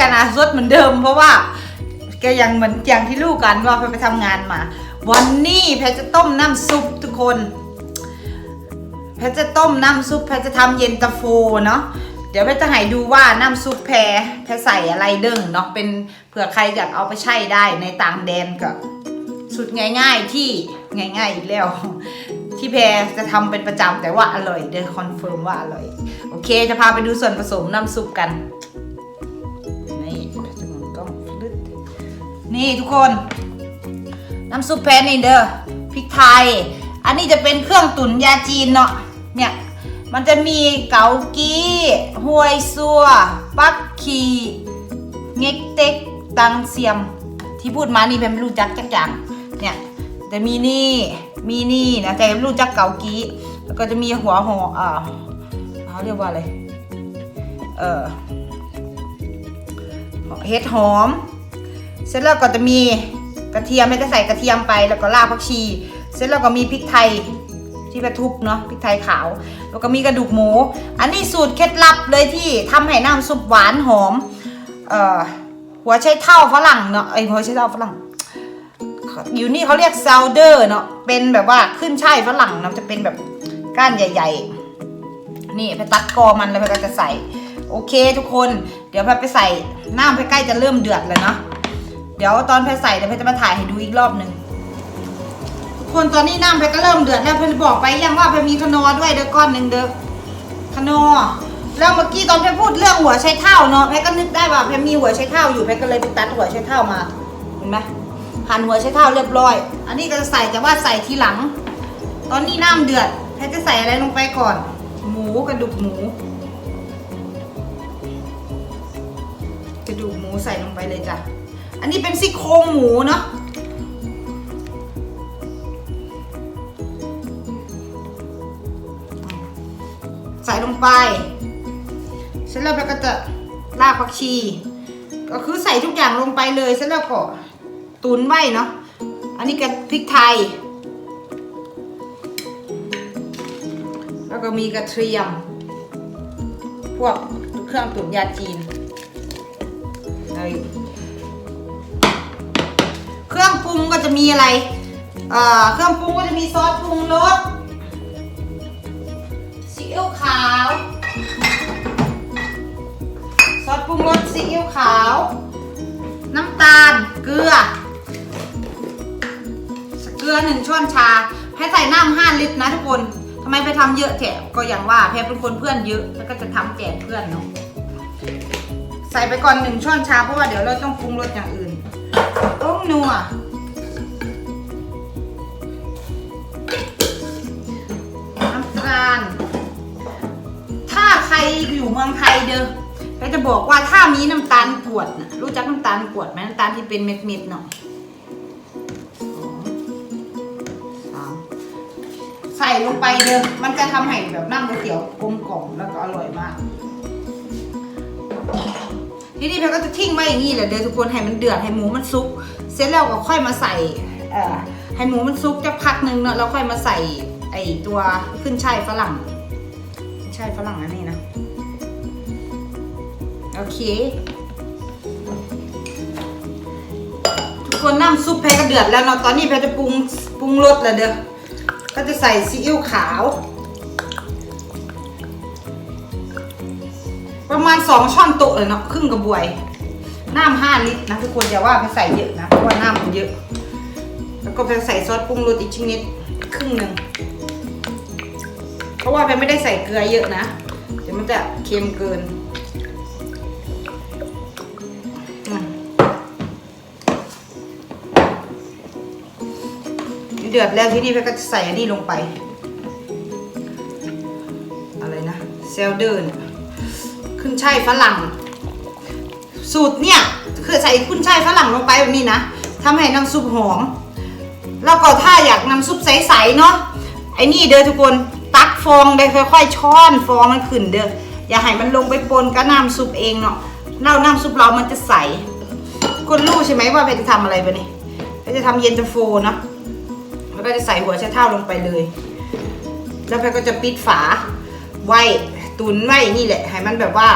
อนเดิม เพราะว่าแกยังเหมือนอย่างที่รู้กันว่าแพทไปทำงานมา วันนี้แพทจะต้มน้ำซุปทุกคน แพทจะต้มน้ำซุปแพทจะทำเย็นตาโฟเนาะเดี๋ยวแพทจะให้ดูว่าน้ำซุปแพรแพใส่อะไรเด้งเนาะเป็นเผื่อใครอยากเอาไปใช้ได้ในต่างแดนก็สุดง่ายๆที่ง่ายๆอีกแล้วที่แพรจะทำเป็นประจำแต่ว่าอร่อยเด้อคอนเฟิร์มว่าอร่อย โอเค จะพาไปดูส่วนผสมน้ำซุปกัน นี่ทุกคน น้ำซุปแพรนี่เด้อพริกไทย อันนี้จะเป็นเครื่องตุ๋นยาจีนเนาะเนี่ยมันจะมีเกากี้หวยซัว ปักขีเง็กเต็กตังเซียม ที่พูดมานี่เป็นไม่รู้จักจักอย่างเนี่ยจะมีนี่มีนี่นะแต่รู้จักเกากี้แล้วก็จะมีหัวหออ่าเขาเรียกว่าอะไรเออเห็ดหอม เสร็จแล้วก็จะมีกระเทียมไม่จะใส่กระเทียมไปแล้วก็รากผักชี เสร็จแล้วก็มีพริกไทยที่ไปทุบเนาะพริกไทยขาว แล้วก็มีกระดูกหมู อันนี้สูตรเคล็ดลับเลยที่ทำให้น้ำซุปหวานหอมเอ่อหัวไชเท้าฝรั่งเนาะไอหัวไชเท้าฝรั่งอยู่นี่เขาเรียกซาวเดอร์เนาะเป็นแบบว่าขึ้นช่ายฝรั่งเนาะจะเป็นแบบก้านใหญ่ ๆ นี่ไปตัดกอมันแล้วไปก็จะใส่ โอเคทุกคน เดี๋ยวไปใส่น้ำไปใกล้จะเริ่มเดือดแล้วเนาะ เดี๋ยวตอนเพรใส่เดี๋ยวเพรจะมาถ่ายให้ดูอีกรอบหนึ่งทุกคนตอนนี้น้ำเพรก็เริ่มเดือดแล้วเพรบอกไปยังว่าเพรมีขนอด้วยเด้อก้อนหนึ่งเด้อขนอแล้วเมื่อกี้ตอนเพรพูดเรื่องหัวไชเท้าเนาะเพรก็นึกได้ว่าเพรมีหัวไชเท้าอยู่เพรก็เลยไปตัดหัวไชเท้ามาเห็นไหมหั่นหัวไชเท้าเรียบร้อย อันนี้ก็จะใส่แต่ว่าใส่ทีหลัง ตอนนี้น้ำเดือดเพรจะใส่อะไรลงไปก่อน หมูกระดูกหมูกระดูกหมูใส่ลงไปเลยจ้ะ อันนี้เป็นซี่โครงหมูเนาะใส่ลงไปเสร็จแล้วเราก็จะรากผักชี ก็คือใส่ทุกอย่างลงไปเลยเสร็จแล้วก็ตุนไว้เนาะอันนี้ก็พริกไทย แล้วก็มีกระเทียม พวกเครื่องตุ๋นยาจีน เครื่องปรุงก็จะมีอะไรเครื่องปรุงก็จะมีซอสปรุงรสซีอิ๊วขาว ซอสปรุงรสซีอิ๊วขาว น้ำตาล เกลือ เกลือหนึ่งช้อนชา ให้ใส่น้ำห้าลิตรนะทุกคนทำไมไปทำเยอะแถะก็อย่างว่าแพรเป็นคนเพื่อนเยอะ แล้วก็จะทำแจกเพื่อนเนาะ ใส่ไปก่อนหนึ่งช้อนชาเพราะว่าเดี๋ยวเราต้องปรุงรสอย่างอื่น ต้มนัว น้ำตาล ถ้าใครอยู่เมืองไทยเด้อก็จะบอกว่าถ้ามีน้ำตาลกวดนะรู้จักน้ำตาลกวดไหมน้ำตาลที่เป็นเม็ดๆเนาะสองสามใส่ลงไปเด้อมันจะทำให้แบบน้ำก๋วยเตี๋ยวกลมกล่อมแล้วก็อร่อยมาก ทีนี้เพก็จะทิ้งไว้อย่างนี้แหละเดี๋ยวทุกคนให้มันเดือดให้หมูมันซุก เสร็จแล้วก็ค่อยมาใส่เอ่อให้หมูมันซุกจะพักหนึ่งเนาะแล้วค่อยมาใส่ไอตัวขึ้นช่ายฝรั่งขึ้นช่ายฝรั่งอันนี้นะโอเค ทุกคนน้ำซุปแพก็เดือดแล้วเนาะตอนนี้แพจะปรุงปรุงรสแล้วเด้อก็จะใส่ซีอิ๊วขาว ประมาณสองช้อนโต๊ะเลยเนาะครึ่งกระบวย น้ำห้าลิตรนะทุกคนอย่าว่าไปใส่เยอะนะ เพราะว่าน้ำมันเยอะ แล้วก็ไปใส่ซอสปรุงรสอีกชิ้นนิดครึ่งหนึ่งเพราะว่าไปไม่ได้ใส่เกลือเยอะนะ เดี๋ยวมันจะเค็มเกินเดือดแล้วที่นี่ไปก็จะใส่อันนี้ลงไป อะไรนะ เซลเดอร์เนี่ย ขึ้นช่ายฝรั่ง สูตรเนี่ยคือใส่ขึ้นช่ายฝรั่งลงไปแบบนี้นะทำให้น้ำซุปหอม แล้วก็ถ้าอยากน้ำซุปใสๆเนาะไอ้นี่เด้อทุกคนตักฟองไปค่อยๆช้อนฟองมันขึ้นเด้ออย่าให้มันลงไปปนกับน้ำซุปเองเนาะเน่าน้ำซุปเรามันจะใสคนรู้ใช่ไหมว่าเพชรจะทำอะไรไปนี่เพชรจะทำเย็นตาโฟเนาะแล้วก็จะใส่หัวไชเท้าลงไปเลย แล้วพก็จะปิดฝาไว้ ตุนไว้นี่แหละ ให้มันแบบว่า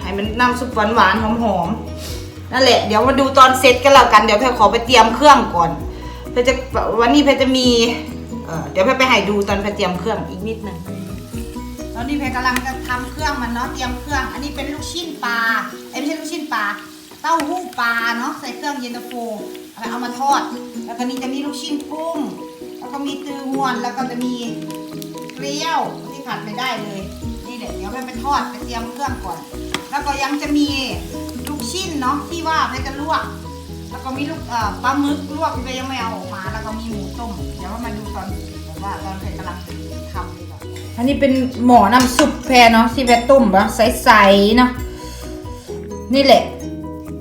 ให้มันน้ำซุปหวานหวานหอมหอมๆนั่นแหละ เดี๋ยวมาดูตอนเซตกันแล้วกัน เดี๋ยวแพรขอไปเตรียมเครื่องก่อนแพรจะวันนี้แพรจะมีเเดี๋ยวแพรไปให้ดูตอนแพรเตรียมเครื่องอีกนิดนึงตอนนี้แพรกำลังจะทำเครื่องมันเนาะเตรียมเครื่อง อันนี้เป็นลูกชิ้นปลาเอ้ไม่ใช่ลูกชิ้นปลาเต้าหู้ปลาเนาะใส่เครื่องเย็นตาโฟเอาเอามาทอด แล้วก็นี่จะมีลูกชิ้นกุ้งแล้วก็มีตือหวนแล้วก็จะมี เกลียวที่ขาดไม่ได้เลย นี่แหละเดี๋ยวแพรไปทอดไปเตรียมเครื่องก่อน แล้วก็ยังจะมีลูกชิ้นเนาะที่ว่าแพรจะลวก แล้วก็มีลูกเอ่อปลาหมึกลวกที่แพรยังไม่เอาออกมา แล้วก็มีหมูต้ม เดี๋ยวมาดูตอนว่าตอนแพรกำลังทำดีกว่าอันนี้เป็นหมอน้ำซุปแพรเนาะที่แพรต้มปะใสๆเนาะนี่แหละ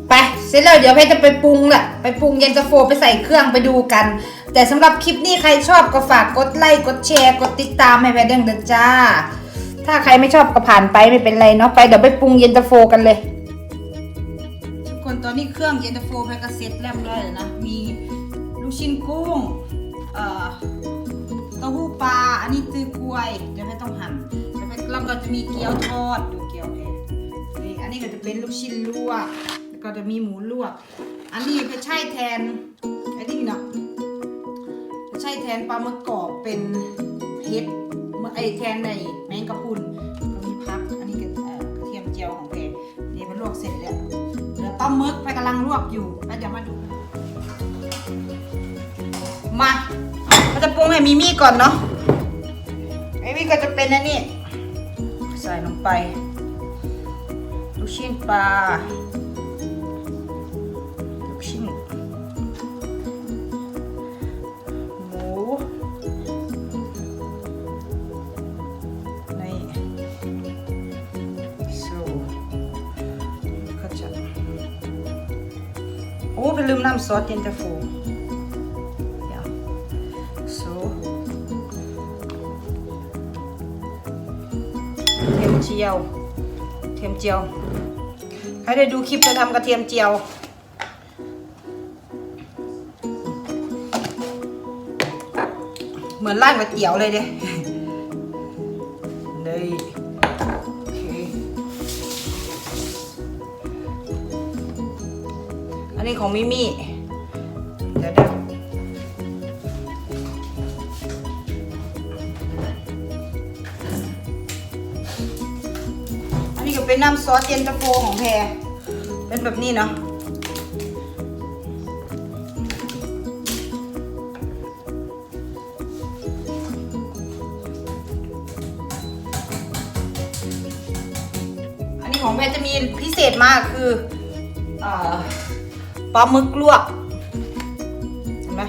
ไป เสร็จแล้วเดี๋ยวแพรจะไปปรุงแหละไปปรุงเย็นตาโฟไปใส่เครื่องไปดูกัน แต่สำหรับคลิปนี้ใครชอบก็ฝากกดไลค์กดแชร์กดติดตามให้แพรเด้งเด้อจ้า ถ้าใครไม่ชอบก็ผ่านไปไม่เป็นไรเนาะไปเดี๋ยวไปปรุงเย็นตาโฟกันเลย ทุกคนตอนนี้เครื่องเย็นตาโฟแพรก็เสร็จเรียบร้อยแล้วนะมีลูกชิ้นกุ้งเอ่อเต้าหู้ปลาอันนี้ตือกล้วยเดี๋ยวไม่ต้องหั่นแล้วก็จะมีเกี๊ยวทอดดูเกี๊ยวเพนี่อันนี้ก็จะเป็นลูกชิ้นลวก ก็จะมีหมูลวก อันนี้ก็ใช่แทนไอ้นี่เนาะใช่แทนปลาหมึกกรอบเป็นเห็ดเมื่อไอแทนในแมงกะพรุนก็มีพัก อันนี้ก็เอ่อกระเทียมเจียวของเพนี่มันลวกเสร็จแล้วเหลือปลาหมึกไปกำลังลวกอยู่แล้วเดี๋ยวมาดู มาเราจะปรุงให้มิมี่ก่อนเนาะมิมี่ก็จะเป็นอันนี้ ใส่ลงไปลูกชิ้นปลา โอ้ไปลืมน้ำซอสเย็นตาโฟ Ja. Så. เทียมเจียว เทียมเจียว ใครได้ดูคลิปจะทำกระเทียมเจียวเหมือนร้านก๋วยเตี๋ยวเลยเด้ นนี้ของมิมี่เดี๋ยวเดี๋ยวอันนี้ก็เป็นน้ำซอสเย็นตาโฟของแพรเป็นแบบนี้เนาะอันนี้ของแพรจะมีพิเศษมากคือเอ่อ ปลาหมึกลวกเห็นไหม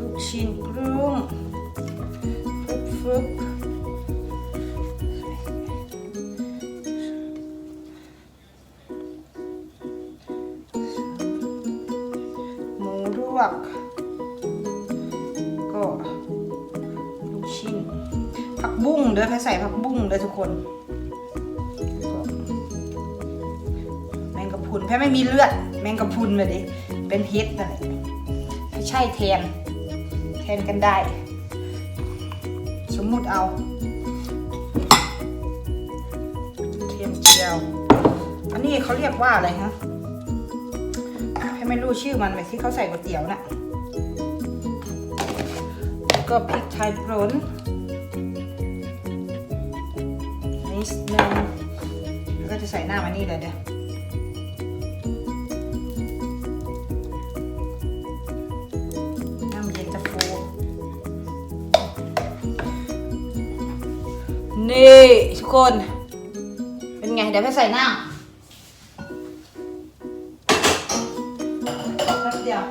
ลูกชิ้นกรุ้งฟึบฟึบหมูลวก ก็ลูกชิ้นผักบุ้งเด้อแพ้ใส่ผักบุ้งเด้อทุกคน แพ้ไม่มีเลือด แมงกะพรุนมาดิเป็นเฮ็ดนั่นแหละไม่ใช่แทน แทนกันได้ สมมุติเอาเทียมเจียว อันนี้เขาเรียกว่าอะไรฮะแพ้ไม่รู้ชื่อมันแบบที่เขาใส่ก๋วยเตี๋ยวน่ะก็พริกไทยป่นนิดนึงแล้วก็จะใส่หน้ามันนี่เลยเดี๋ยว นี่ทุกคน เป็นไง เดี๋ยวไปใส่หน้ำแป๊บเดียว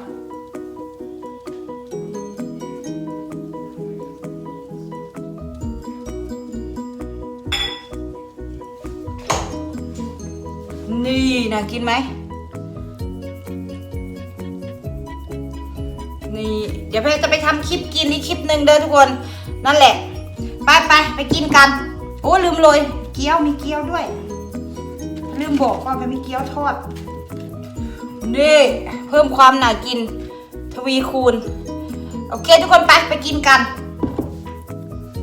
นี่นะกินไหม นี่ เดี๋ยวเพจะไปทำคลิปกินอีกคลิปหนึ่งเด้อทุกคน นั่นแหละ ไปไปไปกินกัน อ้ลืมเลยเกี๊ยวมีเกี๊ยวด้วย ลืมบอกว่ามันมีเกี๊ยวทอดนี่เพิ่มความน่ากิน ทวีคูณ โอเค ทุกคนไปไปกินกัน